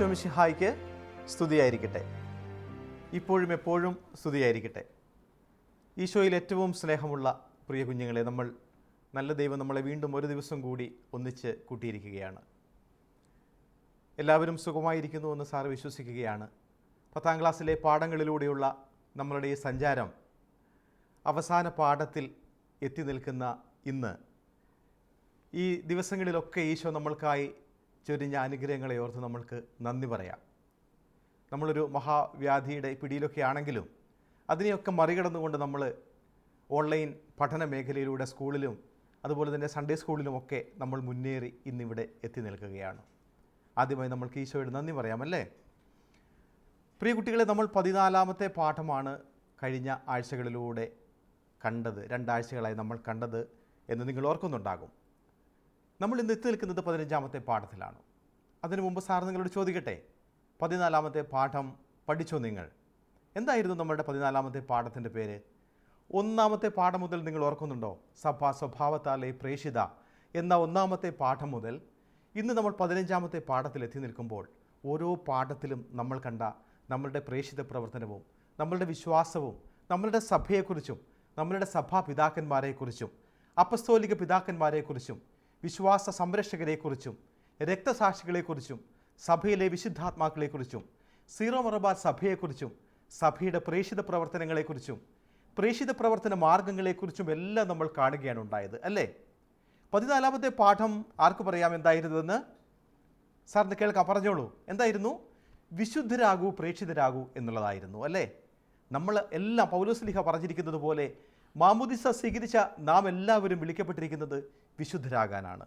ഈശോമിഷിഹായ്ക്ക് സ്തുതിയായിരിക്കട്ടെ. ഇപ്പോഴും എപ്പോഴും സ്തുതിയായിരിക്കട്ടെ. ഈശോയിൽ ഏറ്റവും സ്നേഹമുള്ള പ്രിയ കുഞ്ഞുങ്ങളെ നമ്മൾ നല്ല ദൈവം നമ്മളെ വീണ്ടും ഒരു ദിവസം കൂടി ഒന്നിച്ച് കൂട്ടിയിരിക്കുകയാണ്. എല്ലാവരും സുഖമായിരിക്കുന്നു എന്ന് സാർ വിശ്വസിക്കുകയാണ്. പത്താം ക്ലാസ്സിലെ പാഠങ്ങളിലൂടെയുള്ള നമ്മളുടെ ഈ സഞ്ചാരം അവസാന പാഠത്തിൽ എത്തി നിൽക്കുന്ന ഇന്ന് ഈ ദിവസങ്ങളിലൊക്കെ ഈശോ നമ്മൾക്കായി ചൊരിഞ്ഞ അനുഗ്രഹങ്ങളെ ഓർത്ത് നമ്മൾക്ക് നന്ദി പറയാം. നമ്മളൊരു മഹാവ്യാധിയുടെ പിടിയിലൊക്കെ ആണെങ്കിലും അതിനെയൊക്കെ മറികടന്നുകൊണ്ട് നമ്മൾ ഓൺലൈൻ പഠന മേഖലയിലൂടെ സ്കൂളിലും അതുപോലെ തന്നെ സൺഡേ സ്കൂളിലുമൊക്കെ നമ്മൾ മുന്നേറി ഇന്നിവിടെ എത്തി നിൽക്കുകയാണ്. ആദ്യമായി നമ്മൾക്ക് ഈശോയോട് നന്ദി പറയാമല്ലേ? പ്രിയ കുട്ടികളെ നമ്മൾ പതിനാലാമത്തെ പാഠമാണ് കഴിഞ്ഞ ആഴ്ചകളിലൂടെ കണ്ടത്. രണ്ടാഴ്ചകളായി നമ്മൾ കണ്ടത് എന്ന് നിങ്ങൾ ഓർക്കുന്നുണ്ടാകും. നമ്മൾ ഇന്ന് എത്തി നിൽക്കുന്നത് പതിനഞ്ചാമത്തെ പാഠത്തിലാണ്. അതിനു മുമ്പ് സാർ നിങ്ങളോട് ചോദിക്കട്ടെ? പതിനാലാമത്തെ പാഠം പഠിച്ചോ നിങ്ങൾ? എന്തായിരുന്നു നമ്മുടെ പതിനാലാമത്തെ പാഠത്തിന്റെ പേര്? ഒന്നാമത്തെ പാഠം മുതൽ നിങ്ങൾ ഓർക്കുന്നുണ്ടോ? സഭ സ്വഭാവത്താലെ പ്രേഷിത എന്ന ഒന്നാമത്തെ പാഠം മുതൽ ഇന്ന് നമ്മൾ പതിനഞ്ചാമത്തെ പാഠത്തിൽ എത്തി നിൽക്കുമ്പോൾ ഓരോ പാഠത്തിലും നമ്മൾ കണ്ട നമ്മളുടെ പ്രേഷിത പ്രവർത്തനവും നമ്മളുടെ വിശ്വാസവും നമ്മളുടെ സഭയെക്കുറിച്ചും നമ്മളുടെ സഭാ പിതാക്കന്മാരെക്കുറിച്ചും അപ്പസ്തോലിക പിതാക്കന്മാരെക്കുറിച്ചും വിശ്വാസ സംരക്ഷകരെക്കുറിച്ചും രക്തസാക്ഷികളെക്കുറിച്ചും സഭയിലെ വിശുദ്ധാത്മാക്കളെക്കുറിച്ചും സീറോ മറബാർ സഭയെക്കുറിച്ചും സഭയുടെ പ്രേഷിത പ്രവർത്തനങ്ങളെക്കുറിച്ചും പ്രേഷിത പ്രവർത്തന മാർഗങ്ങളെക്കുറിച്ചും എല്ലാം നമ്മൾ കാണുകയാണ് ഉണ്ടായത് അല്ലേ? പതിനാലാമത്തെ പാഠം ആർക്ക് പറയാം എന്തായിരുന്നുവെന്ന്? സാറിന് കേൾക്കാം പറഞ്ഞോളൂ. എന്തായിരുന്നു? വിശുദ്ധരാകൂ പ്രേക്ഷിതരാകൂ എന്നുള്ളതായിരുന്നു അല്ലേ? നമ്മൾ എല്ലാം പൗലോസ്ലിഹ പറഞ്ഞിരിക്കുന്നത് പോലെ മാമുദിസ സ്വീകരിച്ച നാം എല്ലാവരും വിളിക്കപ്പെട്ടിരിക്കുന്നത് വിശുദ്ധരാകാനാണ്.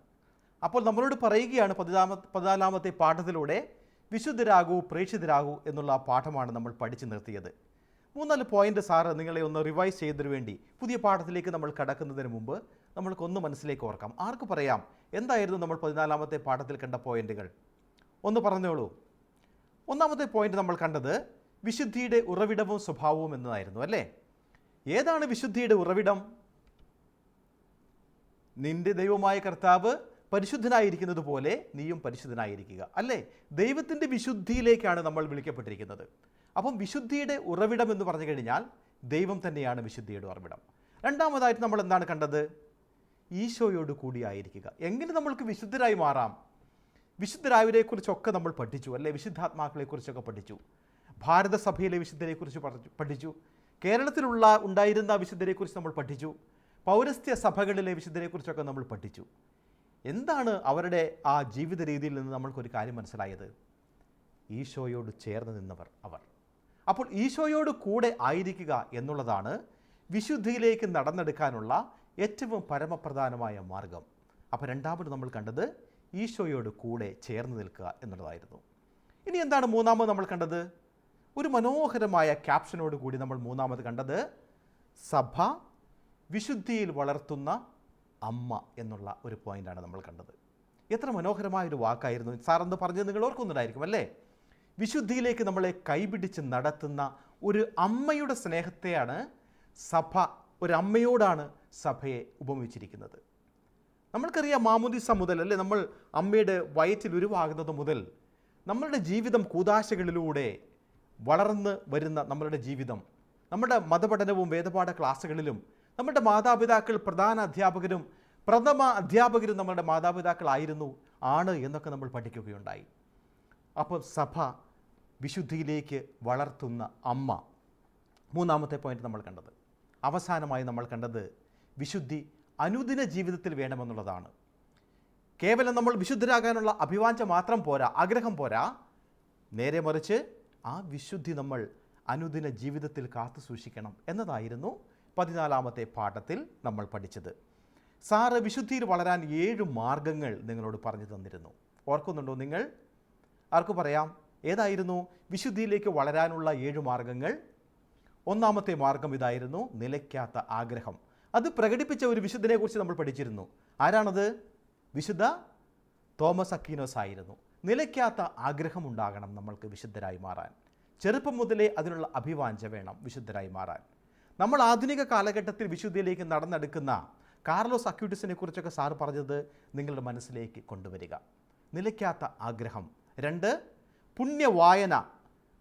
അപ്പോൾ നമ്മളോട് പറയുകയാണ് പതിനാമ പതിനാലാമത്തെ പാഠത്തിലൂടെ വിശുദ്ധരാകൂ പ്രേക്ഷിതരാകൂ എന്നുള്ള പാഠമാണ് നമ്മൾ പഠിച്ചു നിർത്തിയത്. മൂന്നാൽ പോയിന്റ് സാറ് നിങ്ങളെ ഒന്ന് റിവൈസ് ചെയ്തതിനു വേണ്ടി പുതിയ പാഠത്തിലേക്ക് നമ്മൾ കടക്കുന്നതിന് മുമ്പ് നമ്മൾക്കൊന്ന് മനസ്സിലേക്ക് ഓർക്കാം. ആർക്ക് പറയാം? എന്തായിരുന്നു നമ്മൾ പതിനാലാമത്തെ പാഠത്തിൽ കണ്ട പോയിന്റുകൾ ഒന്ന് പറഞ്ഞോളൂ. ഒന്നാമത്തെ പോയിന്റ് നമ്മൾ കണ്ടത് വിശുദ്ധിയുടെ ഉറവിടവും സ്വഭാവവും എന്നതായിരുന്നു അല്ലേ? ഏതാണ് വിശുദ്ധിയുടെ ഉറവിടം? നിന്റെ ദൈവമായ കർത്താവ് പരിശുദ്ധനായിരിക്കുന്നത് പോലെ നീയും പരിശുദ്ധനായിരിക്കുക. അല്ലേ? ദൈവത്തിന്റെ വിശുദ്ധിയിലേക്കാണ് നമ്മൾ വിളിക്കപ്പെട്ടിരിക്കുന്നത്. അപ്പം വിശുദ്ധിയുടെ ഉറവിടം എന്ന് പറഞ്ഞു കഴിഞ്ഞാൽ ദൈവം തന്നെയാണ് വിശുദ്ധിയുടെ ഉറവിടം. രണ്ടാമതായിട്ട് നമ്മൾ എന്താണ് കണ്ടത്? ഈശോയോട് കൂടിയായിരിക്കുക എങ്ങനെ നമ്മൾക്ക് വിശുദ്ധരായി മാറാം? വിശുദ്ധരായവരെക്കുറിച്ചൊക്കെ നമ്മൾ പഠിച്ചു അല്ലേ? വിശുദ്ധാത്മാക്കളെക്കുറിച്ചൊക്കെ പഠിച്ചു. ഭാരതസഭയിലെ വിശുദ്ധരെക്കുറിച്ച് പഠിച്ചു. കേരളത്തിലുള്ള ഉണ്ടായിരുന്ന വിശുദ്ധരെക്കുറിച്ച് നമ്മൾ പഠിച്ചു. പൗരസ്ത്യ സഭകളിലെ വിശുദ്ധരെക്കുറിച്ചൊക്കെ നമ്മൾ പഠിച്ചു. എന്താണ് അവരുടെ ആ ജീവിത രീതിയിൽ നിന്ന് നമ്മൾക്കൊരു കാര്യം മനസ്സിലായത്? ഈശോയോട് ചേർന്ന് നിന്നവർ അവർ. അപ്പോൾ ഈശോയോട് കൂടെ ആയിരിക്കുക എന്നുള്ളതാണ് വിശുദ്ധിയിലേക്ക് നടന്നെടുക്കാനുള്ള ഏറ്റവും പരമപ്രധാനമായ മാർഗം. അപ്പോൾ രണ്ടാമത് നമ്മൾ കണ്ടത് ഈശോയോട് കൂടെ ചേർന്ന് നിൽക്കുക എന്നുള്ളതായിരുന്നു. ഇനി എന്താണ് മൂന്നാമത് നമ്മൾ കണ്ടത്? ഒരു മനോഹരമായ ക്യാപ്ഷനോട് കൂടി നമ്മൾ മൂന്നാമത് കണ്ടത് സഭ വിശുദ്ധിയിൽ വളർത്തുന്ന അമ്മ എന്നുള്ള ഒരു പോയിന്റാണ് നമ്മൾ കണ്ടത്. എത്ര മനോഹരമായ ഒരു വാക്കായിരുന്നു. സാറെന്ന് പറഞ്ഞത് നിങ്ങൾ ഓർക്കുന്നുണ്ടായിരിക്കും അല്ലേ? വിശുദ്ധിയിലേക്ക് നമ്മളെ കൈപിടിച്ച് നടത്തുന്ന ഒരു അമ്മയുടെ സ്നേഹത്തെയാണ് സഭ ഒരു അമ്മയോടാണ് സഭയെ ഉപമിച്ചിരിക്കുന്നത്. നമ്മൾക്കറിയാം മാമുദിസ മുതൽ അല്ലേ? നമ്മൾ അമ്മയുടെ വയറ്റിൽ ഉരുവാകുന്നത് മുതൽ നമ്മളുടെ ജീവിതം കൂതാശകളിലൂടെ വളർന്ന് വരുന്ന നമ്മളുടെ ജീവിതം നമ്മുടെ മതപഠനവും വേദപാഠ ക്ലാസ്സുകളിലും നമ്മുടെ മാതാപിതാക്കൾ പ്രധാന അധ്യാപകരും പ്രഥമ അധ്യാപകരും നമ്മുടെ മാതാപിതാക്കളായിരുന്നു ആണ് എന്നൊക്കെ നമ്മൾ പഠിക്കുകയുണ്ടായി. അപ്പോൾ സഭ വിശുദ്ധിയിലേക്ക് വളർത്തുന്ന അമ്മ. മൂന്നാമത്തെ പോയിന്റ് നമ്മൾ കണ്ടത്. അവസാനമായി നമ്മൾ കണ്ടത് വിശുദ്ധി അനുദിന ജീവിതത്തിൽ വേണമെന്നുള്ളതാണ്. കേവലം നമ്മൾ വിശുദ്ധരാകാനുള്ള അഭിവാഞ്ച മാത്രം പോരാ ആഗ്രഹം പോരാ നേരെ മറിച്ച് ആ വിശുദ്ധി നമ്മൾ അനുദിന ജീവിതത്തിൽ കാത്തു സൂക്ഷിക്കണം എന്നതായിരുന്നു പതിനാലാമത്തെ പാഠത്തിൽ നമ്മൾ പഠിച്ചത്. സാറ് വിശുദ്ധിയിൽ വളരാൻ ഏഴ് മാർഗങ്ങൾ നിങ്ങളോട് പറഞ്ഞു തന്നിരുന്നു. ഓർക്കുന്നുണ്ടോ നിങ്ങൾ? ആർക്ക് പറയാം? ഏതായിരുന്നു? വിശുദ്ധിയിലേക്ക് വളരാനുള്ള ഏഴ് മാർഗങ്ങൾ? ഒന്നാമത്തെ മാർഗം ഇതായിരുന്നു നിലയ്ക്കാത്ത ആഗ്രഹം. അത് പ്രകടിപ്പിച്ച ഒരു വിശുദ്ധനെക്കുറിച്ച് നമ്മൾ പഠിച്ചിരുന്നു. ആരാണത്? വിശുദ്ധ തോമസ് അക്കീനോസ് ആയിരുന്നു. നിലയ്ക്കാത്ത ആഗ്രഹം ഉണ്ടാകണം നമ്മൾക്ക് വിശുദ്ധരായി മാറാൻ. ചെറുപ്പം മുതലേ അതിനുള്ള അഭിവാഞ്ച വേണം വിശുദ്ധരായി മാറാൻ. നമ്മൾ ആധുനിക കാലഘട്ടത്തിൽ വിശുദ്ധിയിലേക്ക് നടന്നെടുക്കുന്ന കാർലോസ് അക്യൂട്ടിസിനെ കുറിച്ചൊക്കെ സാർ പറഞ്ഞത് നിങ്ങളുടെ മനസ്സിലേക്ക് കൊണ്ടുവരിക. നിലയ്ക്കാത്ത ആഗ്രഹം. രണ്ട് പുണ്യവായന.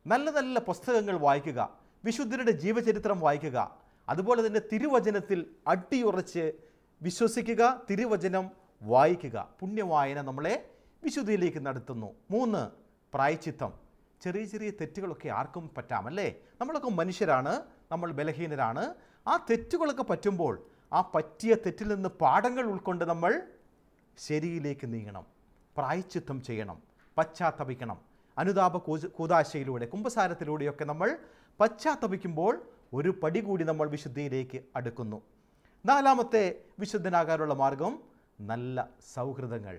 നല്ല നല്ല പുസ്തകങ്ങൾ വായിക്കുക. വിശുദ്ധരുടെ ജീവചരിത്രം വായിക്കുക. അതുപോലെ തന്നെ തിരുവചനത്തിൽ അടിയുറച്ച് വിശ്വസിക്കുക തിരുവചനം വായിക്കുക. പുണ്യവായന നമ്മളെ വിശുദ്ധിയിലേക്ക് നടത്തുന്നു. മൂന്ന് പ്രായച്ചിത്തം. ചെറിയ ചെറിയ തെറ്റുകളൊക്കെ ആർക്കും പറ്റാമല്ലേ? നമ്മളൊക്കെ മനുഷ്യരാണ് നമ്മൾ ബലഹീനരാണ്. ആ തെറ്റുകളൊക്കെ പറ്റുമ്പോൾ ആ പറ്റിയ തെറ്റിൽ നിന്ന് പാഠങ്ങൾ ഉൾക്കൊണ്ട് നമ്മൾ ശരിയിലേക്ക് നീങ്ങണം പ്രായച്ചിത്തം ചെയ്യണം പശ്ചാത്തപിക്കണം. അനുതാപ കൂതാശയിലൂടെ കുംഭസാരത്തിലൂടെയൊക്കെ നമ്മൾ പശ്ചാത്തപിക്കുമ്പോൾ ഒരു പടി കൂടി നമ്മൾ വിശുദ്ധിയിലേക്ക് അടുക്കുന്നു. നാലാമത്തെ വിശുദ്ധനാകാനുള്ള മാർഗം നല്ല സൗഹൃദങ്ങൾ.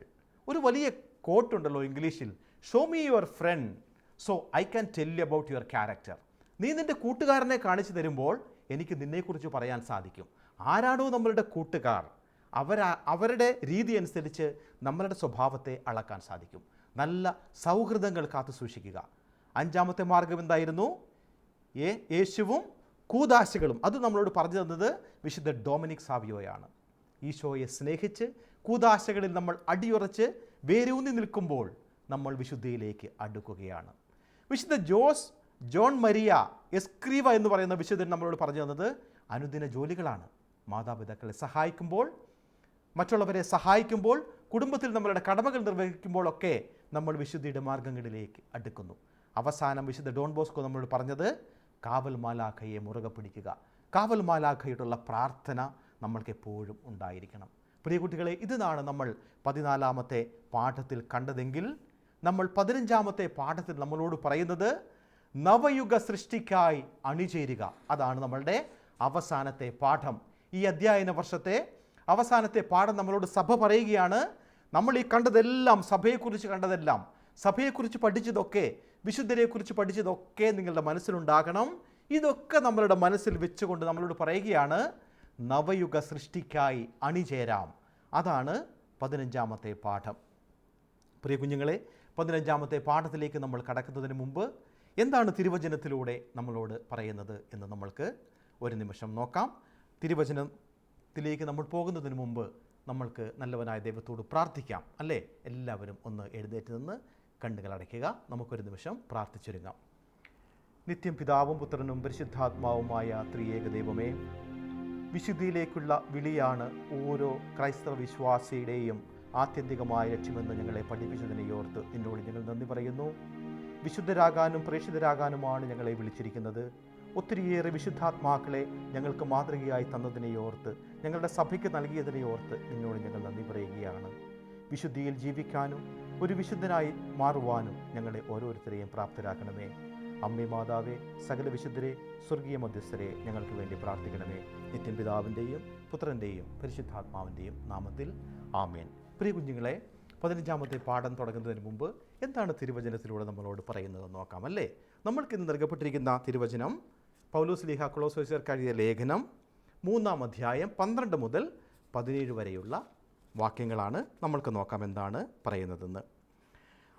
ഒരു വലിയ കോട്ടുണ്ടല്ലോ ഇംഗ്ലീഷിൽ show me your friend so I can tell about your character നീ നിന്റെ കൂട്ടുകാരനെ കാണിച്ചു തരുമ്പോൾ എനിക്ക് നിന്നെക്കുറിച്ച് പറയാൻ സാധിക്കും. ആരാണോ നമ്മളുടെ കൂട്ടുകാർ അവരാ അവരുടെ രീതി അനുസരിച്ച് നമ്മളുടെ സ്വഭാവത്തെ അളക്കാൻ സാധിക്കും. നല്ല സൗഹൃദങ്ങൾ കാത്തു സൂക്ഷിക്കുക. അഞ്ചാമത്തെ മാർഗം എന്തായിരുന്നു? ഏ യേശുവും കൂതാശകളും അത് നമ്മളോട് പറഞ്ഞു തന്നത് വിശുദ്ധ ഡൊമിനിക് സാവിയോയാണ്. ഈശോയെ സ്നേഹിച്ച് കൂതാശകളിൽ നമ്മൾ അടിയുറച്ച് വേരൂന്നി നിൽക്കുമ്പോൾ നമ്മൾ വിശുദ്ധിയിലേക്ക് അടുക്കുകയാണ്. വിശുദ്ധ ജോസ് ജോൺ മരിയ എസ്ക്രീവ എന്ന് പറയുന്ന വിശുദ്ധൻ നമ്മളോട് പറഞ്ഞു തന്നത് അനുദിന ജോലികളാണ്. മാതാപിതാക്കളെ സഹായിക്കുമ്പോൾ മറ്റുള്ളവരെ സഹായിക്കുമ്പോൾ കുടുംബത്തിൽ നമ്മളുടെ കടമകൾ നിർവഹിക്കുമ്പോഴൊക്കെ നമ്മൾ വിശുദ്ധിയുടെ മാർഗങ്ങളിലേക്ക് അടുക്കുന്നു. അവസാനം വിശുദ്ധ ഡോൺ ബോസ്കോ നമ്മളോട് പറഞ്ഞത് കാവൽ മാലാഖയെ മുറുകെ പിടിക്കുക. കാവൽ മാലാഖയോടുള്ള പ്രാർത്ഥന നമ്മൾക്ക് എപ്പോഴും ഉണ്ടായിരിക്കണം. പ്രിയ കുട്ടികളെ ഇതാണ് നമ്മൾ പതിനാലാമത്തെ പാഠത്തിൽ കണ്ടതെങ്കിൽ നമ്മൾ പതിനഞ്ചാമത്തെ പാഠത്തിൽ നമ്മളോട് പറയുന്നത് നവയുഗ സൃഷ്ടിക്കായി അണിചേരുക. അതാണ് നമ്മളുടെ അവസാനത്തെ പാഠം. ഈ അധ്യയന വർഷത്തെ അവസാനത്തെ പാഠം നമ്മളോട് സഭ പറയുകയാണ്. നമ്മൾ ഈ കണ്ടതെല്ലാം സഭയെക്കുറിച്ച് കണ്ടതെല്ലാം സഭയെക്കുറിച്ച് പഠിച്ചതൊക്കെ വിശുദ്ധരെക്കുറിച്ച് പഠിച്ചതൊക്കെ നിങ്ങളുടെ മനസ്സിലുണ്ടാകണം. ഇതൊക്കെ നമ്മളുടെ മനസ്സിൽ വെച്ചുകൊണ്ട് നമ്മളോട് പറയുകയാണ് നവയുഗ സൃഷ്ടിക്കായി അണിചേരാം. അതാണ് പതിനഞ്ചാമത്തെ പാഠം. പ്രിയ കുഞ്ഞുങ്ങളെ പതിനഞ്ചാമത്തെ പാഠത്തിലേക്ക് നമ്മൾ കടക്കുന്നതിന് മുമ്പ് എന്താണ് തിരുവചനത്തിലൂടെ നമ്മളോട് പറയുന്നത് എന്ന് നമ്മൾക്ക് ഒരു നിമിഷം നോക്കാം. തിരുവചനത്തിലേക്ക് നമ്മൾ പോകുന്നതിന് മുമ്പ് നമ്മൾക്ക് നല്ലവനായ ദൈവത്തോട് പ്രാർത്ഥിക്കാം അല്ലേ? എല്ലാവരും ഒന്ന് എഴുന്നേറ്റ് നിന്ന് കണ്ണുകൾ അടയ്ക്കുക. നമുക്കൊരു നിമിഷം പ്രാർത്ഥിച്ചൊരുങ്ങാം. നിത്യം പിതാവും പുത്രനും പരിശുദ്ധാത്മാവുമായ ത്രിയേക ദൈവമേ വിശുദ്ധിയിലേക്കുള്ള വിളിയാണ് ഓരോ ക്രൈസ്തവ വിശ്വാസിയുടെയും ആത്യന്തികമായ ലക്ഷ്യമെന്ന് ഞങ്ങളെ പഠിപ്പിച്ചതിനെ ഓർത്ത് നിന്നോട് ഞങ്ങൾ നന്ദി പറയുന്നു. വിശുദ്ധരാകാനും പ്രേക്ഷിതരാകാനുമാണ് ഞങ്ങളെ വിളിച്ചിരിക്കുന്നത്. ഒത്തിരിയേറെ വിശുദ്ധാത്മാക്കളെ ഞങ്ങൾക്ക് മാതൃകയായി തന്നതിനെ ഓർത്ത് ഞങ്ങളുടെ സഭയ്ക്ക് നൽകിയതിനെ ഓർത്ത് നിന്നോട് ഞങ്ങൾ നന്ദി പറയുകയാണ്. വിശുദ്ധിയിൽ ജീവിക്കാനും ഒരു വിശുദ്ധനായി മാറുവാനും ഞങ്ങളെ ഓരോരുത്തരെയും പ്രാപ്തരാക്കണമേ. അമ്മേ മാതാവേ സകല വിശുദ്ധരെ സ്വർഗീയ മധ്യസ്ഥരെ ഞങ്ങൾക്ക് വേണ്ടി പ്രാർത്ഥിക്കണമേ. നിത്യം പിതാവിന്റെയും പുത്രന്റെയും പരിശുദ്ധാത്മാവിന്റെയും നാമത്തിൽ ആമേൻ. പ്രിയ കുഞ്ഞുങ്ങളെ പതിനഞ്ചാമത്തെ പാഠം തുടങ്ങുന്നതിന് മുമ്പ് എന്താണ് തിരുവചനത്തിലൂടെ നമ്മളോട് പറയുന്നത് നോക്കാം അല്ലേ നമ്മൾക്ക് ഇന്ന് നൽകപ്പെട്ടിരിക്കുന്ന തിരുവചനം പൗലോസ് ലീഹ കൊളോസോസർ കഴിയ ലേഖനം മൂന്നാം അധ്യായം പന്ത്രണ്ട് മുതൽ പതിനേഴ് വരെയുള്ള വാക്യങ്ങളാണ് നമ്മൾക്ക് നോക്കാം എന്താണ് പറയുന്നതെന്ന്.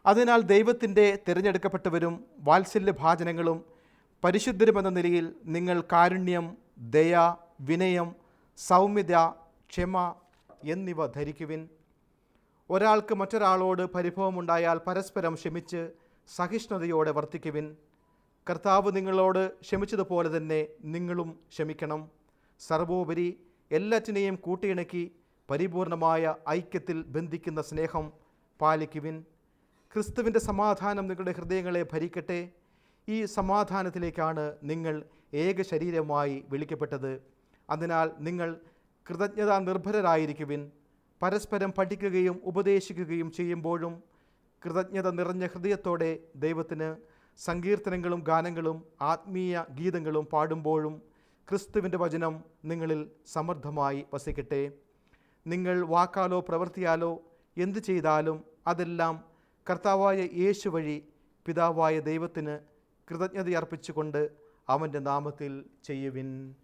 അതിനാൽ ദൈവത്തിന്റെ തിരഞ്ഞെടുക്കപ്പെട്ടവരും വാത്സല്യഭാചനങ്ങളും പരിശുദ്ധരുമെന്ന നിലയിൽ നിങ്ങൾ കാരുണ്യം ദയ വിനയം സൗമ്യത ക്ഷമ എന്നിവ ധരിക്കുവിൻ ഒരാൾക്ക് മറ്റൊരാളോട് പരിഭവമുണ്ടായാൽ പരസ്പരം ക്ഷമിച്ച് സഹിഷ്ണുതയോടെ വർത്തിക്കുവിൻ. കർത്താവ് നിങ്ങളോട് ക്ഷമിച്ചതുപോലെ തന്നെ നിങ്ങളും ക്ഷമിക്കണം. സർവോപരി എല്ലാറ്റിനെയും കൂട്ടിയിണക്കി പരിപൂർണമായ ഐക്യത്തിൽ ബന്ധിക്കുന്ന സ്നേഹം പാലിക്കുവിൻ. ക്രിസ്തുവിന്റെ സമാധാനം നിങ്ങളുടെ ഹൃദയങ്ങളെ ഭരിക്കട്ടെ. ഈ സമാധാനത്തിലേക്കാണ് നിങ്ങൾ ഏക ശരീരമായി വിളിക്കപ്പെട്ടത്. അതിനാൽ നിങ്ങൾ കൃതജ്ഞതാ നിർഭരരായിരിക്കുവിൻ പരസ്പരം പഠിക്കുകയും ഉപദേശിക്കുകയും ചെയ്യുമ്പോഴും കൃതജ്ഞത നിറഞ്ഞ ഹൃദയത്തോടെ ദൈവത്തിന് സങ്കീർത്തനങ്ങളും ഗാനങ്ങളും ആത്മീയ ഗീതങ്ങളും പാടുമ്പോഴും ക്രിസ്തുവിന്റെ വചനം നിങ്ങളിൽ സമൃദ്ധമായി വസിക്കട്ടെ. നിങ്ങൾ വാക്കാലോ പ്രവൃത്തിയാലോ എന്തു ചെയ്താലും അതെല്ലാം കർത്താവായ യേശു വഴി പിതാവായ ദൈവത്തിന് കൃതജ്ഞതയർപ്പിച്ചുകൊണ്ട് അവന്റെ നാമത്തിൽ ചെയ്യുവിൻ.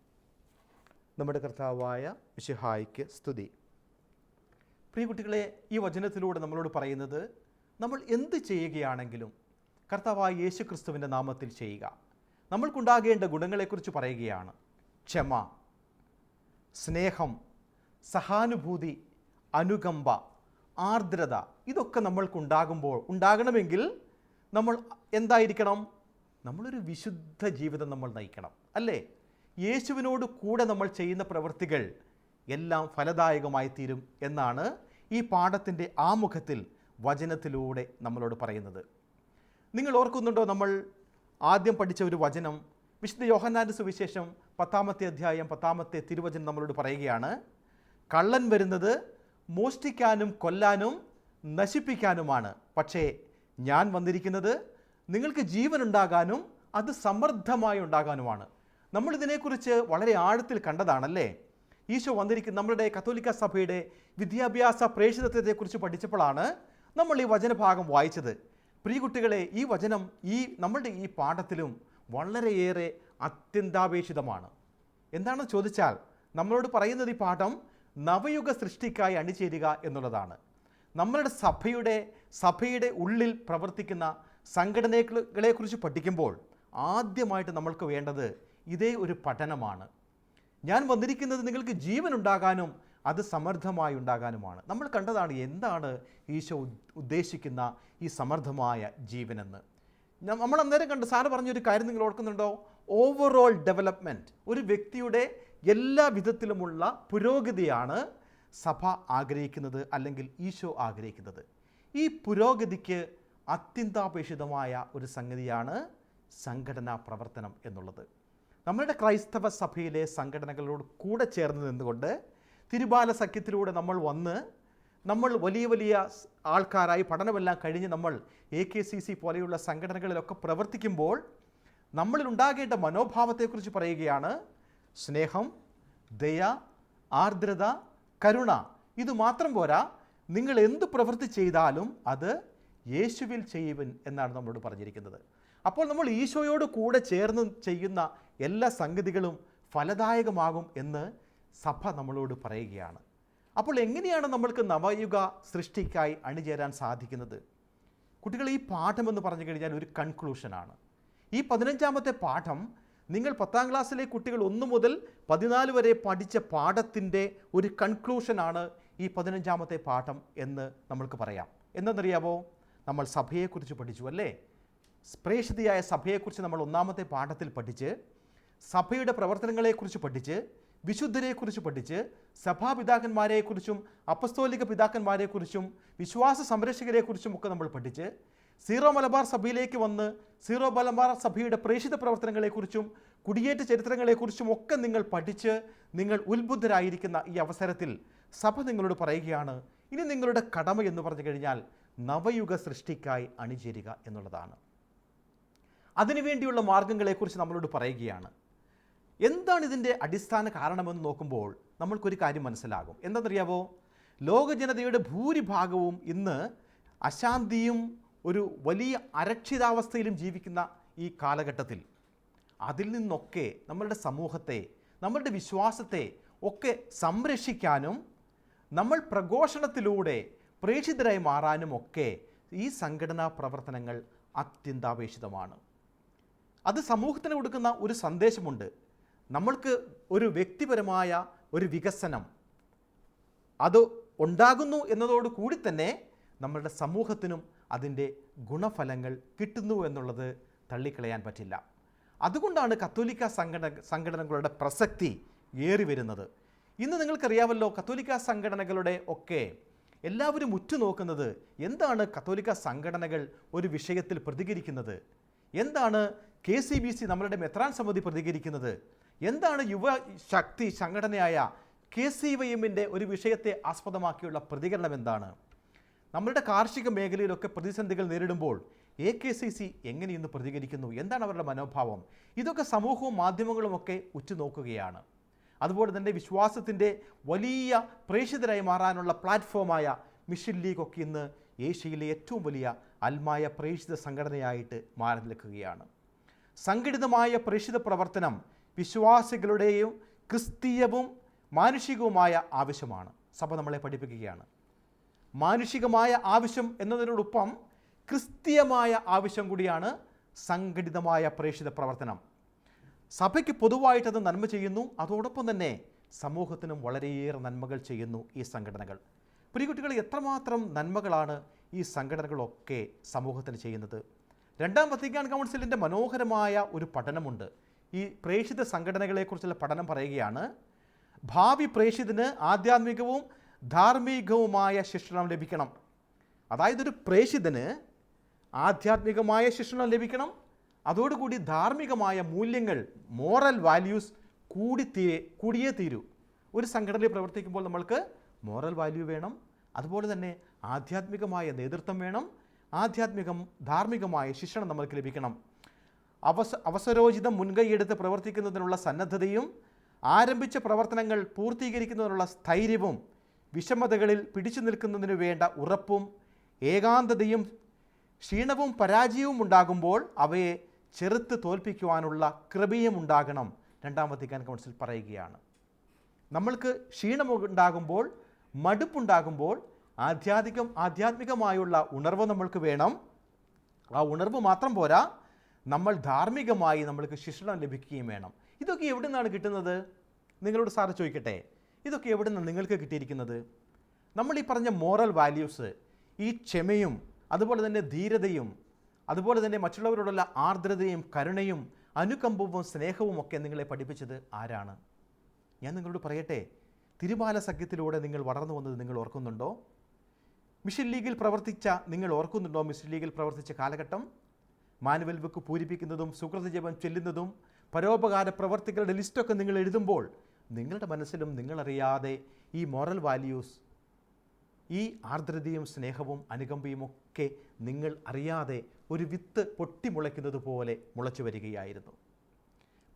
നമ്മുടെ കർത്താവായ വിശുഹായിക്ക് സ്തുതി. പ്രിയ കുട്ടികളെ ഈ വചനത്തിലൂടെ നമ്മളോട് പറയുന്നത് നമ്മൾ എന്ത് ചെയ്യുകയാണെങ്കിലും കർത്താവായ യേശു ക്രിസ്തുവിന്റെ നാമത്തിൽ ചെയ്യുക. നമ്മൾക്കുണ്ടാകേണ്ട ഗുണങ്ങളെക്കുറിച്ച് പറയുകയാണ്. ക്ഷമ സ്നേഹം സഹാനുഭൂതി അനുകമ്പ ആർദ്രത ഇതൊക്കെ നമ്മൾക്കുണ്ടാകുമ്പോൾ ഉണ്ടാകണമെങ്കിൽ നമ്മൾ എന്തായിരിക്കണം? നമ്മളൊരു വിശുദ്ധ ജീവിതം നമ്മൾ നയിക്കണം അല്ലേ? യേശുവിനോട് കൂടെ നമ്മൾ ചെയ്യുന്ന പ്രവൃത്തികൾ എല്ലാം ഫലദായകമായി തീരും എന്നാണ് ഈ പാഠത്തിന്റെ ആമുഖത്തിൽ വചനത്തിലൂടെ നമ്മളോട് പറയുന്നത്. നിങ്ങൾ ഓർക്കുന്നുണ്ടോ നമ്മൾ ആദ്യം പഠിച്ച ഒരു വചനം? വിശുദ്ധ യോഹന്നാന്റെ സുവിശേഷം പത്താമത്തെ അധ്യായം പത്താമത്തെ തിരുവചനം നമ്മളോട് പറയുകയാണ് കള്ളൻ വരുന്നത് മോഷ്ടിക്കാനും കൊല്ലാനും നശിപ്പിക്കാനുമാണ്. പക്ഷേ ഞാൻ വന്നിരിക്കുന്നത് നിങ്ങൾക്ക് ജീവൻ ഉണ്ടാകാനും അത് സമൃദ്ധമായി ഉണ്ടാകാനുമാണ്. നമ്മളിതിനെക്കുറിച്ച് വളരെ ആഴത്തിൽ കണ്ടതാണല്ലേ? ഈശോ വന്നിരിക്കുന്ന നമ്മുടെ കത്തോലിക്ക സഭയുടെ വിദ്യാഭ്യാസ പ്രേഷിതത്വത്തെക്കുറിച്ച് പഠിച്ചപ്പോഴാണ് നമ്മൾ ഈ വചനഭാഗം വായിച്ചത്. പ്രിയ കുട്ടികളെ ഈ വചനം ഈ നമ്മളുടെ ഈ പാഠത്തിലും വളരെയേറെ അത്യന്താപേക്ഷിതമാണ്. എന്താണെന്ന് ചോദിച്ചാൽ നമ്മളോട് പറയുന്നത് ഈ പാഠം നവയുഗ സൃഷ്ടിക്കായി അണിചേരുക എന്നുള്ളതാണ്. നമ്മളുടെ സഭയുടെ സഭയുടെ ഉള്ളിൽ പ്രവർത്തിക്കുന്ന സംഘടനകളെക്കുറിച്ച് പഠിക്കുമ്പോൾ ആദ്യമായിട്ട് നമ്മൾക്ക് വേണ്ടത് ഇതേ ഒരു പഠനമാണ്. ഞാൻ വന്നിരിക്കുന്നത് നിങ്ങൾക്ക് ജീവൻ ഉണ്ടാകാനും അത് സമർത്ഥമായി ഉണ്ടാകാനുമാണ്. നമ്മൾ കണ്ടതാണ് എന്താണ് ഈശോ ഉദ്ദേശിക്കുന്ന ഈ സമർത്ഥമായ ജീവനെന്ന്. നമ്മൾ അന്നേരം കണ്ട് സാറ് പറഞ്ഞൊരു കാര്യം നിങ്ങൾ ഓർക്കുന്നുണ്ടോ? ഓവറോൾ ഡെവലപ്മെന്റ് ഒരു വ്യക്തിയുടെ എല്ലാ വിധത്തിലുമുള്ള പുരോഗതിയാണ് സഭ ആഗ്രഹിക്കുന്നത് അല്ലെങ്കിൽ ഈശോ ആഗ്രഹിക്കുന്നത്. ഈ പുരോഗതിക്ക് അത്യന്താപേക്ഷിതമായ ഒരു സംഗതിയാണ് സംഘടനാ പ്രവർത്തനം എന്നുള്ളത്. നമ്മളുടെ ക്രൈസ്തവ സഭയിലെ സംഘടനകളോട് കൂടെ ചേർന്ന് നിന്നുകൊണ്ട് തിരുബാല സഖ്യത്തിലൂടെ നമ്മൾ വന്ന് നമ്മൾ വലിയ വലിയ ആൾക്കാരായി പഠനമെല്ലാം കഴിഞ്ഞ് നമ്മൾ എ കെ സി സി പോലെയുള്ള സംഘടനകളിലൊക്കെ പ്രവർത്തിക്കുമ്പോൾ നമ്മളിൽ ഉണ്ടാകേണ്ട മനോഭാവത്തെക്കുറിച്ച് പറയുകയാണ് സ്നേഹം ദയ ആർദ്രത കരുണ. ഇത് മാത്രം പോരാ നിങ്ങൾ എന്ത് പ്രവൃത്തി ചെയ്താലും അത് യേശുവിൽ ചെയ്യുവൻ എന്നാണ് നമ്മളോട് പറഞ്ഞിരിക്കുന്നത്. അപ്പോൾ നമ്മൾ ഈശോയോട് കൂടെ ചേർന്ന് ചെയ്യുന്ന എല്ലാ സംഗതികളും ഫലദായകമാകും എന്ന് സഭ നമ്മളോട് പറയുകയാണ്. അപ്പോൾ എങ്ങനെയാണ് നമ്മൾക്ക് നവയുഗ സൃഷ്ടിക്കായി അണിചേരാൻ സാധിക്കുന്നത്? കുട്ടികൾ ഈ പാഠം എന്ന് പറഞ്ഞു കഴിഞ്ഞാൽ ഒരു കൺക്ലൂഷനാണ് ഈ പതിനഞ്ചാമത്തെ പാഠം നിങ്ങൾ പത്താം ക്ലാസ്സിലെ കുട്ടികൾ ഒന്ന് മുതൽ പതിനാല് വരെ പഠിച്ച പാഠത്തിന്റെ ഒരു കൺക്ലൂഷനാണ് ഈ പതിനഞ്ചാമത്തെ പാഠം എന്ന് നമ്മൾക്ക് പറയാം. എന്തെന്നറിയാമോ നമ്മൾ സഭയെക്കുറിച്ച് പഠിച്ചു അല്ലേ? സ്പ്രേഷിതയായ സഭയെക്കുറിച്ച് നമ്മൾ ഒന്നാമത്തെ പാഠത്തിൽ പഠിച്ച് സഭയുടെ പ്രവർത്തനങ്ങളെക്കുറിച്ച് പഠിച്ച് വിശുദ്ധരെക്കുറിച്ച് പഠിച്ച് സഭാപിതാക്കന്മാരെക്കുറിച്ചും അപ്പസ്തോലിക പിതാക്കന്മാരെക്കുറിച്ചും വിശ്വാസ സംരക്ഷകരെക്കുറിച്ചും ഒക്കെ നമ്മൾ പഠിച്ച് സീറോ മലബാർ സഭയിലേക്ക് വന്ന് സീറോ മലബാർ സഭയുടെ പ്രേക്ഷിത പ്രവർത്തനങ്ങളെക്കുറിച്ചും കുടിയേറ്റ ചരിത്രങ്ങളെക്കുറിച്ചും ഒക്കെ നിങ്ങൾ പഠിച്ച് നിങ്ങൾ ഉത്ബുദ്ധരായിരിക്കുന്ന ഈ അവസരത്തിൽ സഭ നിങ്ങളോട് പറയുകയാണ് ഇനി നിങ്ങളുടെ കടമ എന്ന് പറഞ്ഞു കഴിഞ്ഞാൽ നവയുഗ സൃഷ്ടിക്കായി അണിചേരുക എന്നുള്ളതാണ്. അതിനുവേണ്ടിയുള്ള മാർഗങ്ങളെക്കുറിച്ച് നമ്മളോട് പറയുകയാണ്. എന്താണ് ഇതിന്റെ അടിസ്ഥാന കാരണമെന്ന് നോക്കുമ്പോൾ നമ്മൾക്കൊരു കാര്യം മനസ്സിലാകും. എന്താണെന്നറിയാവോ? ലോക ജനതയുടെ ഭൂരിഭാഗവും ഇന്ന് അശാന്തിയും ഒരു വലിയ അരക്ഷിതാവസ്ഥയിലും ജീവിക്കുന്ന ഈ കാലഘട്ടത്തിൽ അതിൽ നിന്നൊക്കെ നമ്മളുടെ സമൂഹത്തെ നമ്മളുടെ വിശ്വാസത്തെ ഒക്കെ സംരക്ഷിക്കാനും നമ്മൾ പ്രഘോഷണത്തിലൂടെ പ്രേക്ഷിതരായി മാറാനും ഒക്കെ ഈ സംഘടനാ പ്രവർത്തനങ്ങൾ അത്യന്താപേക്ഷിതമാണ്. അത് സമൂഹത്തിന് കൊടുക്കുന്ന ഒരു സന്ദേശമുണ്ട്. നമ്മൾക്ക് ഒരു വ്യക്തിപരമായ ഒരു വികസനം അത് ഉണ്ടാകുന്നു എന്നതോട് കൂടി തന്നെ നമ്മളുടെ സമൂഹത്തിനും അതിന്റെ ഗുണഫലങ്ങൾ കിട്ടുന്നു എന്നുള്ളത് തള്ളിക്കളയാൻ പറ്റില്ല. അതുകൊണ്ടാണ് കത്തോലിക്ക സംഘടന സംഘടനകളുടെ പ്രസക്തി ഏറി വരുന്നത്. ഇന്ന് നിങ്ങൾക്കറിയാമല്ലോ കത്തോലിക്ക സംഘടനകളുടെ ഒക്കെ എല്ലാവരും ഉറ്റുനോക്കുന്നത് എന്താണ് കത്തോലിക്ക സംഘടനകൾ ഒരു വിഷയത്തിൽ പ്രതികരിക്കുന്നത്? എന്താണ് കെ സി ബി സി നമ്മളുടെ മെത്രാൻ സമിതി പ്രതികരിക്കുന്നത്? എന്താണ് യുവ ശക്തി സംഘടനയായ കെ സി വൈ എമ്മിന്റെ ഒരു വിഷയത്തെ ആസ്പദമാക്കിയുള്ള പ്രതികരണം എന്താണ്? നമ്മളുടെ കാർഷിക മേഖലയിലൊക്കെ പ്രതിസന്ധികൾ നേരിടുമ്പോൾ എ കെ സി സി എങ്ങനെ ഇന്ന് പ്രതികരിക്കുന്നു? എന്താണ് അവരുടെ മനോഭാവം? ഇതൊക്കെ സമൂഹവും മാധ്യമങ്ങളും ഒക്കെ ഉറ്റുനോക്കുകയാണ് അതുപോലെ തന്നെ വിശ്വാസത്തിന്റെ വലിയ പ്രേക്ഷിതരായി മാറാനുള്ള പ്ലാറ്റ്ഫോമായ മിഷൻ ലീഗ് ഒക്കെ ഇന്ന് ഏഷ്യയിലെ ഏറ്റവും വലിയ അൽമായ പ്രേക്ഷിത സംഘടനയായിട്ട് മാറി നിൽക്കുകയാണ്. സംഘടിതമായ പ്രേക്ഷിത പ്രവർത്തനം വിശ്വാസികളുടെയും ക്രിസ്തീയവും മാനുഷികവുമായ ആവശ്യമാണ്. സഭ നമ്മളെ പഠിപ്പിക്കുകയാണ്. മാനുഷികമായ ആവശ്യം എന്നതിനോടൊപ്പം ക്രിസ്തീയമായ ആവശ്യം കൂടിയാണ് സംഘടിതമായ പ്രേക്ഷിത പ്രവർത്തനം. സഭയ്ക്ക് പൊതുവായിട്ടത് നന്മ ചെയ്യുന്നു. അതോടൊപ്പം തന്നെ സമൂഹത്തിനും വളരെയേറെ നന്മകൾ ചെയ്യുന്നു ഈ സംഘടനകൾ. പ്രിയകുട്ടികൾ എത്രമാത്രം നന്മകളാണ് ഈ സംഘടനകളൊക്കെ സമൂഹത്തിന് ചെയ്യുന്നത്? രണ്ടാം വത്തിക്കാൻ കൗൺസിലിന്റെ മനോഹരമായ ഒരു പഠനമുണ്ട്. ഈ പ്രേക്ഷിത സംഘടനകളെക്കുറിച്ചുള്ള പഠനം പറയുകയാണ്. ഭാവി പ്രേക്ഷിതന് ആധ്യാത്മികവും ധാർമ്മികവുമായ ശിക്ഷണം ലഭിക്കണം. അതായത് ഒരു പ്രേക്ഷിതന് ആധ്യാത്മികമായ ശിക്ഷണം ലഭിക്കണം. അതോടുകൂടി ധാർമ്മികമായ മൂല്യങ്ങൾ മോറൽ വാല്യൂസ് കൂടി തീ കൂടിയേ തീരൂ. ഒരു സംഘടനയിൽ പ്രവർത്തിക്കുമ്പോൾ നമ്മൾക്ക് മോറൽ വാല്യൂ വേണം. അതുപോലെ തന്നെ ആധ്യാത്മികമായ നേതൃത്വം വേണം. ആധ്യാത്മികം ധാർമ്മികമായ ശിക്ഷണം നമ്മൾക്ക് ലഭിക്കണം. അവസ അവസരോചിതം മുൻകൈയെടുത്ത് പ്രവർത്തിക്കുന്നതിനുള്ള സന്നദ്ധതയും ആരംഭിച്ച പ്രവർത്തനങ്ങൾ പൂർത്തീകരിക്കുന്നതിനുള്ള സ്ഥൈര്യവും വിഷമതകളിൽ പിടിച്ചു നിൽക്കുന്നതിനു വേണ്ട ഉറപ്പും ഏകാന്തതയും ക്ഷീണവും പരാജയവും ഉണ്ടാകുമ്പോൾ അവയെ ചെറുത്ത് തോൽപ്പിക്കുവാനുള്ള കൃപയും ഉണ്ടാകണം. രണ്ടാം വത്തിക്കാൻ കൗൺസിൽ പറയുകയാണ്. നമ്മൾക്ക് ക്ഷീണമുണ്ടാകുമ്പോൾ മടുപ്പുണ്ടാകുമ്പോൾ ആധ്യാത്മികം ആധ്യാത്മികമായുള്ള ഉണർവ് നമ്മൾക്ക് വേണം. ആ ഉണർവ് മാത്രം പോരാ. നമ്മൾ ധാർമ്മികമായി നമ്മൾക്ക് ശിക്ഷണം ലഭിക്കുകയും വേണം. ഇതൊക്കെ എവിടെ നിന്നാണ് കിട്ടുന്നത്? നിങ്ങളോട് സാറ് ചോദിക്കട്ടെ. ഇതൊക്കെ എവിടെ നിന്നാണ് നിങ്ങൾക്ക് കിട്ടിയിരിക്കുന്നത്? നമ്മൾ ഈ പറഞ്ഞ മോറൽ വാല്യൂസ് ഈ ക്ഷമയും അതുപോലെ തന്നെ ധീരതയും അതുപോലെ തന്നെ മറ്റുള്ളവരോടുള്ള ആർദ്രതയും കരുണയും അനുകമ്പവും സ്നേഹവും ഒക്കെ നിങ്ങളെ പഠിപ്പിച്ചത് ആരാണ്? ഞാൻ നിങ്ങളോട് പറയട്ടെ. തിരുമാല സഖ്യത്തിലൂടെ നിങ്ങൾ വളർന്നു വന്നത് നിങ്ങൾ ഓർക്കുന്നുണ്ടോ? മിഷൻ ലീഗിൽ പ്രവർത്തിച്ച നിങ്ങൾ ഓർക്കുന്നുണ്ടോ മിഷൻ ലീഗിൽ പ്രവർത്തിച്ച കാലഘട്ടം? മാനുവൽ ബുക്ക് പൂരിപ്പിക്കുന്നതും സുഹൃതജപം ചെല്ലുന്നതും പരോപകാര പ്രവർത്തികളുടെ ലിസ്റ്റൊക്കെ നിങ്ങൾ എഴുതുമ്പോൾ നിങ്ങളുടെ മനസ്സിലും നിങ്ങളറിയാതെ ഈ മോറൽ വാല്യൂസ് ഈ ആർദ്രതയും സ്നേഹവും അനുകമ്പയും ഒക്കെ നിങ്ങൾ അറിയാതെ ഒരു വിത്ത് പൊട്ടിമുളയ്ക്കുന്നത് പോലെ മുളച്ചു വരികയായിരുന്നു.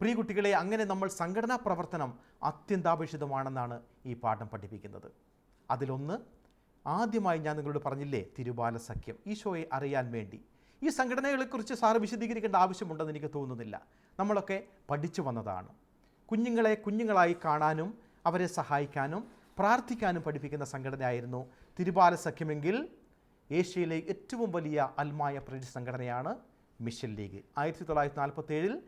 പ്രിയ കുട്ടികളെ അങ്ങനെ നമ്മൾ സംഘടനാ പ്രവർത്തനം അത്യന്താപേക്ഷിതമാണെന്നാണ് ഈ പാഠം പഠിപ്പിക്കുന്നത്. അതിലൊന്ന് ആദ്യമായി ഞാൻ നിങ്ങളോട് പറഞ്ഞില്ലേ തിരുബാല സഖ്യം ഈശോയെ അറിയാൻ വേണ്ടി. ഈ സംഘടനകളെക്കുറിച്ച് സാറ് വിശദീകരിക്കേണ്ട ആവശ്യമുണ്ടെന്ന് എനിക്ക് തോന്നുന്നില്ല. നമ്മളൊക്കെ പഠിച്ചു വന്നതാണ്. കുഞ്ഞുങ്ങളെ കുഞ്ഞുങ്ങളായി കാണാനും അവരെ സഹായിക്കാനും പ്രാർത്ഥിക്കാനും പഠിപ്പിക്കുന്ന സംഘടനയായിരുന്നു തിരുബാല സഖ്യമെങ്കിൽ ഏഷ്യയിലെ ഏറ്റവും വലിയ അൽമായ പ്രതി സംഘടനയാണ് മിഷൻ ലീഗ്. ആയിരത്തി തൊള്ളായിരത്തി നാൽപ്പത്തേഴിൽ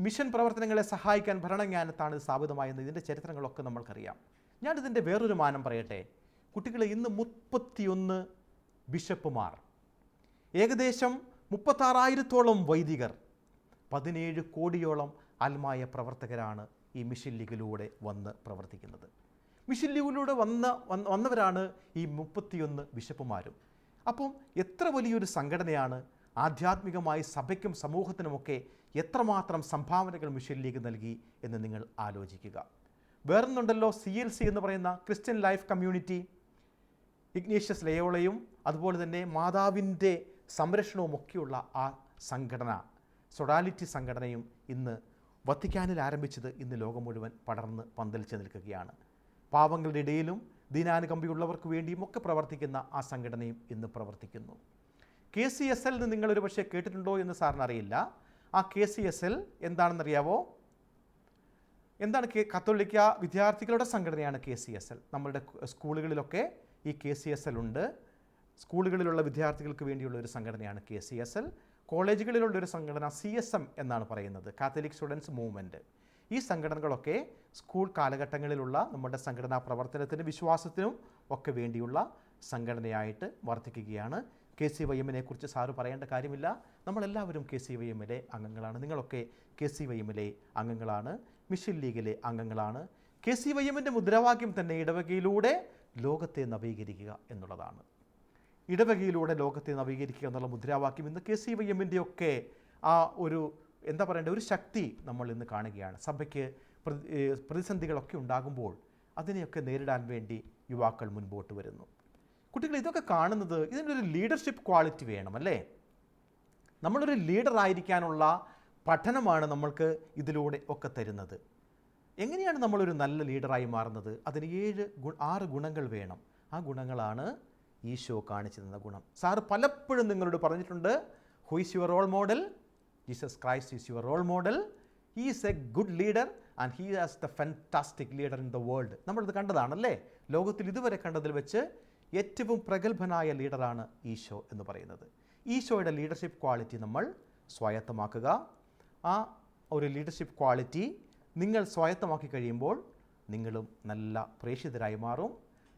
മിഷൻ പ്രവർത്തനങ്ങളെ സഹായിക്കാൻ ഭരണജ്ഞാനത്താണ് ഇത് സ്ഥാപിതമായെന്ന് ഇതിന്റെ ചരിത്രങ്ങളൊക്കെ നമ്മൾക്കറിയാം. ഞാനിതിന്റെ വേറൊരു മാനം പറയട്ടെ. കുട്ടികളെ ഇന്ന് മുപ്പത്തിയൊന്ന് ബിഷപ്പുമാർ. ഏകദേശം മുപ്പത്താറായിരത്തോളം വൈദികർ പതിനേഴ് കോടിയോളം ആത്മായ പ്രവർത്തകരാണ് ഈ മിഷൻ ലീഗിലൂടെ വന്ന് പ്രവർത്തിക്കുന്നത്. മിഷൻ ലീഗിലൂടെ വന്ന വന്ന- വന്നവരാണ് ഈ മുപ്പത്തിയൊന്ന് ബിഷപ്പുമാരും. അപ്പം എത്ര വലിയൊരു സംഘടനയാണ് ആധ്യാത്മികമായി സഭയ്ക്കും സമൂഹത്തിനുമൊക്കെ എത്രമാത്രം സംഭാവനകൾ മിഷൻ ലീഗ് നൽകി എന്ന് നിങ്ങൾ ആലോചിക്കുക. വേറൊന്നുണ്ടല്ലോ സി എൽ സി എന്ന് പറയുന്ന ക്രിസ്ത്യൻ ലൈഫ് കമ്മ്യൂണിറ്റി. ഇഗ്നേഷ്യസ് ലയോളയും അതുപോലെ തന്നെ മാതാവിന്റെ സംരക്ഷണവും ഒക്കെയുള്ള ആ സംഘടന സൊഡാലിറ്റി സംഘടനയും ഇന്ന് വത്തിക്കാനിൽ ആരംഭിച്ചത് ഇന്ന് ലോകം മുഴുവൻ പടർന്ന് പന്തലിച്ച് നിൽക്കുകയാണ്. പാവങ്ങളുടെ ഇടയിലും ദീനാനുകമ്പിയുള്ളവർക്ക് വേണ്ടിയും ഒക്കെ പ്രവർത്തിക്കുന്ന ആ സംഘടനയും ഇന്ന് പ്രവർത്തിക്കുന്നു. കെ സി എസ് എൽ നിങ്ങളൊരു പക്ഷേ കേട്ടിട്ടുണ്ടോ എന്ന് സാറിന് അറിയില്ല. ആ കെ സി എസ് എൽ എന്താണെന്നറിയാവോ? എന്താണ് കെ കത്തോലിക്ക വിദ്യാർത്ഥികളുടെ സംഘടനയാണ് കെ സി എസ് എൽ. നമ്മളുടെ സ്കൂളുകളിലൊക്കെ ഈ കെ സി എസ് എൽ ഉണ്ട്. സ്കൂളുകളിലുള്ള വിദ്യാർത്ഥികൾക്ക് വേണ്ടിയുള്ള ഒരു സംഘടനയാണ് കെ സി എസ് എൽ. കോളേജുകളിലുള്ള ഒരു സംഘടന സി എസ് എം എന്നാണ് പറയുന്നത് കാത്തലിക് സ്റ്റുഡൻസ് മൂവ്മെന്റ് ഈ സംഘടനകളൊക്കെ സ്കൂൾ കാലഘട്ടങ്ങളിലുള്ള നമ്മുടെ സംഘടനാ പ്രവർത്തനത്തിനും വിശ്വാസത്തിനും ഒക്കെ വേണ്ടിയുള്ള സംഘടനയായിട്ട് വർദ്ധിക്കുകയാണ് കെ സി വൈ എമ്മിനെ കുറിച്ച് സാറ് പറയേണ്ട കാര്യമില്ല. നമ്മളെല്ലാവരും കെ സി വൈ എമ്മിലെ അംഗങ്ങളാണ്. നിങ്ങളൊക്കെ കെ സി വൈ എമ്മിലെ അംഗങ്ങളാണ്. മിഷൻ ലീഗിലെ അംഗങ്ങളാണ്. കെ സി വൈ എമ്മിന്റെ മുദ്രാവാക്യം തന്നെ ഇടവകയിലൂടെ ലോകത്തെ നവീകരിക്കുക എന്നുള്ളതാണ്. ഇടവകയിലൂടെ ലോകത്തെ നവീകരിക്കുക എന്നുള്ള മുദ്രാവാക്യം ഇന്ന് കെ സി വൈ എമ്മിന്റെ ഒക്കെ ആ ഒരു എന്താ പറയേണ്ട ഒരു ശക്തി നമ്മൾ ഇന്ന് കാണുകയാണ്. സഭയ്ക്ക് പ്രതിസന്ധികളൊക്കെ ഉണ്ടാകുമ്പോൾ അതിനെയൊക്കെ നേരിടാൻ വേണ്ടി യുവാക്കൾ മുൻപോട്ട് വരുന്നു. കുട്ടികൾ ഇതൊക്കെ കാണുന്നത് ഇതിനൊരു ലീഡർഷിപ്പ് ക്വാളിറ്റി വേണം അല്ലേ? നമ്മളൊരു ലീഡറായിരിക്കാനുള്ള പഠനമാണ് നമ്മൾക്ക് ഇതിലൂടെ ഒക്കെ തരുന്നത്. എങ്ങനെയാണ് നമ്മളൊരു നല്ല ലീഡറായി മാറുന്നത്? അതിന് ഏഴ് ഗു ആറ് ഗുണങ്ങൾ വേണം. ആ ഗുണങ്ങളാണ് ഈശോ കാണിച്ചു തന്ന ഗുണം. സാറ് പലപ്പോഴും നിങ്ങളോട് പറഞ്ഞിട്ടുണ്ട് who is your role model Jesus Christ is your role model he is a good leader and he as the fantastic leader in the world നമ്മളിത് കണ്ടതാണല്ലേ? ലോകത്തിൽ ഇതുവരെ കണ്ടതിൽ വെച്ച് ഏറ്റവും പ്രഗത്ഭനായ ലീഡറാണ് ഈശോ എന്ന് പറയുന്നത്. ഈശോയുടെ ലീഡർഷിപ്പ് ക്വാളിറ്റി നമ്മൾ സ്വായത്തമാക്കുക. ആ ഒരു ലീഡർഷിപ്പ് ക്വാളിറ്റി നിങ്ങൾ സ്വായത്തമാക്കി കഴിയുമ്പോൾ നിങ്ങളും നല്ല പ്രേക്ഷിതരായി മാറും.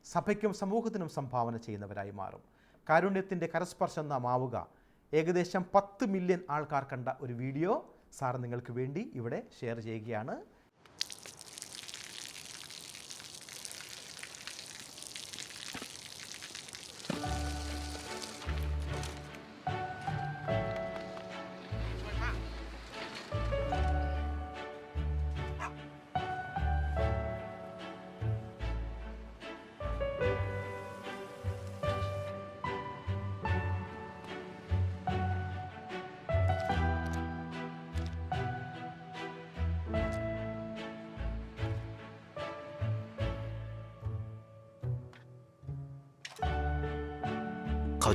സഭയ്ക്കും സമൂഹത്തിനും സംഭാവന ചെയ്യുന്നവരായി മാറും. കാരുണ്യത്തിന്റെ കരസ്പർശം നാം ആവുക. ഏകദേശം പത്ത് മില്യൺ ആൾക്കാർ കണ്ട ഒരു വീഡിയോ സാർ നിങ്ങൾക്ക് വേണ്ടി ഇവിടെ ഷെയർ ചെയ്യുകയാണ്.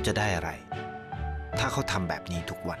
จะได้อะไร ถ้าเขาทำแบบนี้ทุกวัน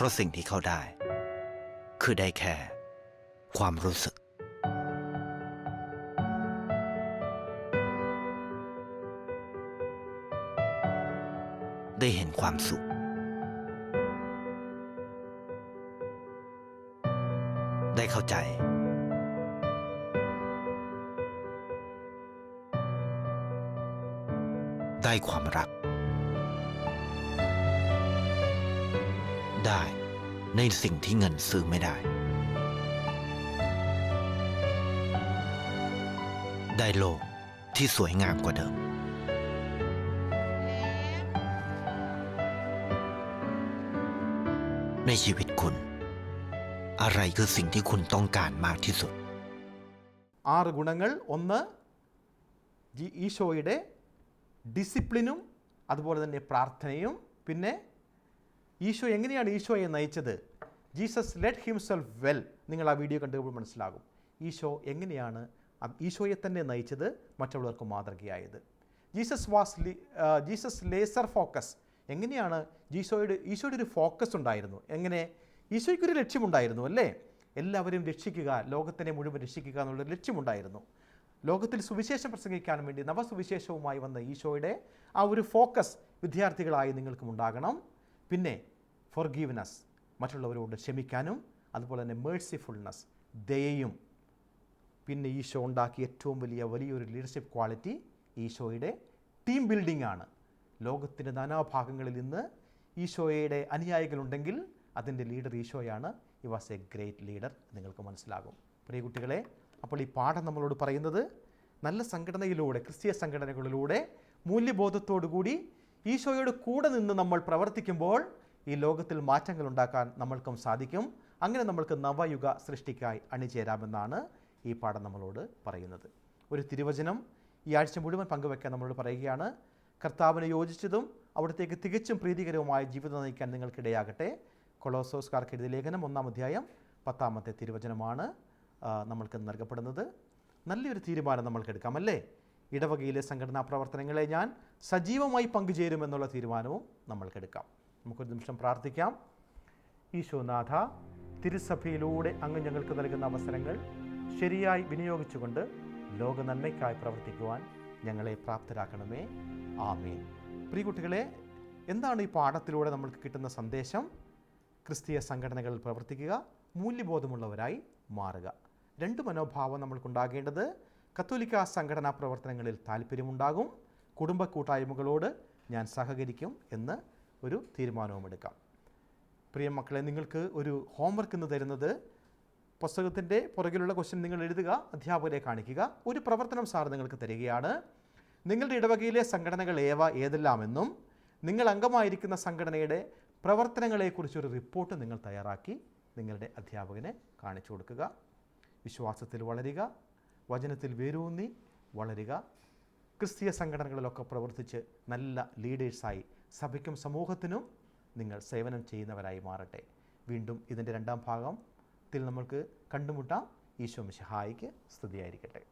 ราะสิ่งที่เขาได้ คือได้แค่ ความรู้สึก ได้เห็นความสุข สิ่งที่เงินซื้อไม่ได้ ได้โลกที่สวยงามกว่าเดิม ในชีวิตคุณ อะไรคือสิ่งที่คุณต้องการมากที่สุด ആറ് ഗുണങ്ങൾ ഒന്ന് ജി- ഈശോയുടെ ഡിസിപ്ലിനും അതുപോലെ തന്നെ പ്രാർത്ഥനയും പിന്നെ ഈശോ എങ്ങനെയാണ് ഈശോയെ നയിച്ചത് ജീസസ് ലെറ്റ് ഹിംസെൽഫ് വെൽ നിങ്ങൾ ആ വീഡിയോ കണ്ടുമ്പോൾ മനസ്സിലാകും. ഈശോ എങ്ങനെയാണ് ഈശോയെ തന്നെ നയിച്ചത്? മറ്റുള്ളവർക്ക് മാതൃകയായത്. ജീസസ് വാസ് ലി ജീസസ് ലേസർ ഫോക്കസ് എങ്ങനെയാണ് ജീശോയുടെ ഈശോയുടെ ഒരു ഫോക്കസ് ഉണ്ടായിരുന്നു? എങ്ങനെ? ഈശോയ്ക്കൊരു ലക്ഷ്യമുണ്ടായിരുന്നു അല്ലേ? എല്ലാവരും രക്ഷിക്കുക ലോകത്തിനെ മുഴുവൻ രക്ഷിക്കുക എന്നുള്ളൊരു ലക്ഷ്യമുണ്ടായിരുന്നു. ലോകത്തിൽ സുവിശേഷം പ്രസംഗിക്കാൻ വേണ്ടി നവസുവിശേഷവുമായി വന്ന ഈശോയുടെ ആ ഒരു ഫോക്കസ് വിദ്യാർത്ഥികളായി നിങ്ങൾക്കും ഉണ്ടാകണം. പിന്നെ ഫോർഗീവ്നെസ് മറ്റുള്ളവരോട് ക്ഷമിക്കാനും അതുപോലെ തന്നെ മേഴ്സിഫുൾനെസ് ദയയും. പിന്നെ ഈശോ ഉണ്ടാക്കിയ ഏറ്റവും വലിയ വലിയൊരു ലീഡർഷിപ്പ് ക്വാളിറ്റി ഈശോയുടെ ടീം ബിൽഡിംഗ് ആണ്. ലോകത്തിന്റെ നാനാഭാഗങ്ങളിൽ നിന്ന് ഈശോയുടെ അനുയായികളുണ്ടെങ്കിൽ അതിന്റെ leader ഈശോയാണ്. He was a great leader നിങ്ങൾക്ക് മനസ്സിലാകും. പ്രിയ കുട്ടികളെ അപ്പോൾ ഈ പാഠം നമ്മളോട് പറയുന്നത് നല്ല സംഘടനയിലൂടെ ക്രിസ്തീയ സംഘടനകളിലൂടെ മൂല്യബോധത്തോടു കൂടി ഈശോയുടെ കൂടെ നിന്ന് നമ്മൾ പ്രവർത്തിക്കുമ്പോൾ ഈ ലോകത്തിൽ മാറ്റങ്ങൾ ഉണ്ടാക്കാൻ നമ്മൾക്കും സാധിക്കും. അങ്ങനെ നമ്മൾക്ക് നവയുഗ സൃഷ്ടിക്കായി അണിചേരാമെന്നാണ് ഈ പാഠം നമ്മളോട് പറയുന്നത്. ഒരു തിരുവചനം ഈ ആഴ്ച മുഴുവൻ പങ്കുവെക്കാൻ നമ്മളോട് പറയുകയാണ്. കർത്താവിന് യോജിച്ചതും അവിടത്തേക്ക് തികച്ചും പ്രീതികരവുമായ ജീവിതം നയിക്കാൻ നിങ്ങൾക്കിടയാകട്ടെ. കൊളോസോസ്കാർക്ക് എഴുതിയ ലേഖനം ഒന്നാം അധ്യായം പത്താമത്തെ തിരുവചനമാണ് നമ്മൾക്ക് നൽകപ്പെടുന്നത്. നല്ലൊരു തീരുമാനം നമ്മൾക്ക് എടുക്കാം അല്ലേ ഇടവകയിലെ സംഘടനാ പ്രവർത്തനങ്ങളെ ഞാൻ സജീവമായി പങ്കുചേരുമെന്നുള്ള തീരുമാനവും നമ്മൾക്കെടുക്കാം നമുക്കൊരു നിമിഷം പ്രാർത്ഥിക്കാം. ഈശോനാഥ തിരുസഭയിലൂടെ അങ്ങ് ഞങ്ങൾക്ക് നൽകുന്ന അവസരങ്ങൾ ശരിയായി വിനിയോഗിച്ചുകൊണ്ട് ലോക നന്മയ്ക്കായി പ്രവർത്തിക്കുവാൻ ഞങ്ങളെ പ്രാപ്തരാക്കണമേ. ആമേൻ. പ്രിയ കുട്ടികളെ എന്താണ് ഈ പാഠത്തിലൂടെ നമ്മൾക്ക് കിട്ടുന്ന സന്ദേശം? ക്രിസ്തീയ സംഘടനകളിൽ പ്രവർത്തിക്കുക മൂല്യബോധമുള്ളവരായി മാറുക. രണ്ട് മനോഭാവം നമ്മൾക്കുണ്ടാകേണ്ടത് കത്തോലിക്ക സംഘടനാ പ്രവർത്തനങ്ങളിൽ താല്പര്യമുണ്ടാകും കുടുംബ കൂട്ടായ്മകളോട് ഞാൻ സഹകരിക്കും എന്ന് ഒരു തീരുമാനവും എടുക്കാം പ്രിയ മക്കളെ നിങ്ങൾക്ക് ഒരു ഹോംവർക്ക് എന്ന് തരുന്നത് പുസ്തകത്തിന്റെ പുറകിലുള്ള ക്വസ്റ്റ്യൻ നിങ്ങൾ എഴുതുക അധ്യാപകരെ കാണിക്കുക ഒരു പ്രവർത്തനം സാർ നിങ്ങൾക്ക് തരികയാണ്. നിങ്ങളുടെ ഇടവകയിലെ സംഘടനകൾ ഏവ ഏതെല്ലാമെന്നും നിങ്ങൾ അംഗമായിരിക്കുന്ന സംഘടനയുടെ പ്രവർത്തനങ്ങളെക്കുറിച്ചൊരു റിപ്പോർട്ട് നിങ്ങൾ തയ്യാറാക്കി നിങ്ങളുടെ അധ്യാപകനെ കാണിച്ചു കൊടുക്കുക. വിശ്വാസത്തിൽ വളരുക വചനത്തിൽ വേരൂന്നി വളരുക. ക്രിസ്തീയ സംഘടനകളിലൊക്കെ പ്രവർത്തിച്ച് നല്ല ലീഡേഴ്സായി സഭയ്ക്കും സമൂഹത്തിനും നിങ്ങൾ സേവനം ചെയ്യുന്നവരായി മാറട്ടെ. വീണ്ടും ഇതിന്റെ രണ്ടാം ഭാഗത്തിൽ നമ്മൾക്ക് കണ്ടുമുട്ടാം. ഈശോ മിശിഹായിക്ക് സ്തുതിയായിരിക്കട്ടെ.